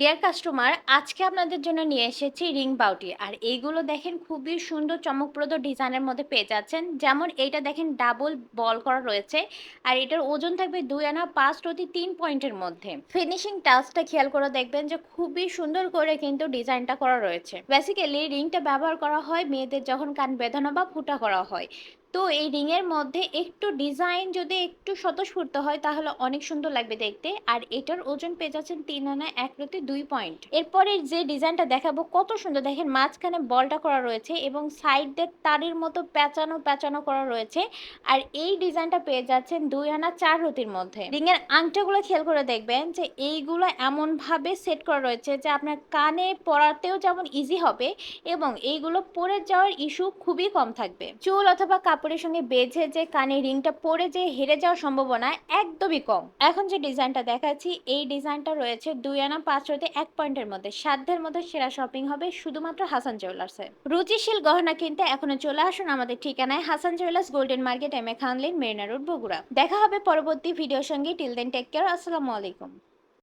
Deer customer আজকে আপনাদের জন্য নিয়ে এসেছি রিং বাউটি। আর এইগুলো দেখেন খুবই সুন্দর, চমকপ্রদ ডিজাইনের মধ্যে পেয়ে যাচ্ছেন। যেমন এইটা দেখেন ডাবল বল করা রয়েছে। আর এটার ওজন থাকবে দুই আনা পাঁচ প্রতি তিন পয়েন্টের মধ্যে। ফিনিশিং টাচটা খেয়াল করে দেখবেন যে খুবই সুন্দর করে কিন্তু ডিজাইনটা করা রয়েছে। বেসিক্যালি রিংটা ব্যবহার করা হয় মেয়েদের যখন কান বেঁধানো বা ফুটা করা হয়। তো এই রিংয়ের মধ্যে একটু ডিজাইন যদি একটু স্বতঃস্ফূর্ত হয়, তাহলে অনেক সুন্দর লাগবে দেখতে। আর এটার ওজন পেয়ে যাচ্ছেন তিন আনা এক প্রতি দুই পয়েন্ট। এরপরে যে ডিজাইনটা দেখাবো, কত সুন্দর দেখেন মাঝখানে বলটা করা রয়েছে এবং সাইড তারের মতো প্যাঁচানো প্যাঁচানো করা রয়েছে। আর এই ডিজাইনটা পেয়ে যাচ্ছেন দুই আনা চার রতির মধ্যে। রিংয়ের আংটাগুলো খেয়াল করে দেখবেন যে, এইগুলো এমনভাবে সেট করা রয়েছে যে, আপনার কানে পরাতেও যেমন ইজি হবে এবং এইগুলো পরে যাওয়ার ইস্যু খুবই কম থাকবে। চুল অথবা কাপড়ের সঙ্গে বেঁধে যে কানে রিংটা পরে যে হেরে যাওয়ার সম্ভাবনা একদমই কম। এখন যে ডিজাইনটা দেখাচ্ছি, এই ডিজাইনটা রয়েছে দুই আনা পাঁচ রতে এক পয়েন্টের মধ্যে। সাধ্যের মধ্যে সেরা শপিং হবে শুধুমাত্র হাসান জুয়েলার্সে। রুচিশীল গহনা কিনতে এখনও চলে আসুন আমাদের ঠিকানায়, Hasan jewellers golden market M A খানলিন Marina road Bogura. দেখা হবে পরবর্তী ভিডিওর সঙ্গে। টিল দেন টেক কেয়ার আসসালামু আলাইকুম।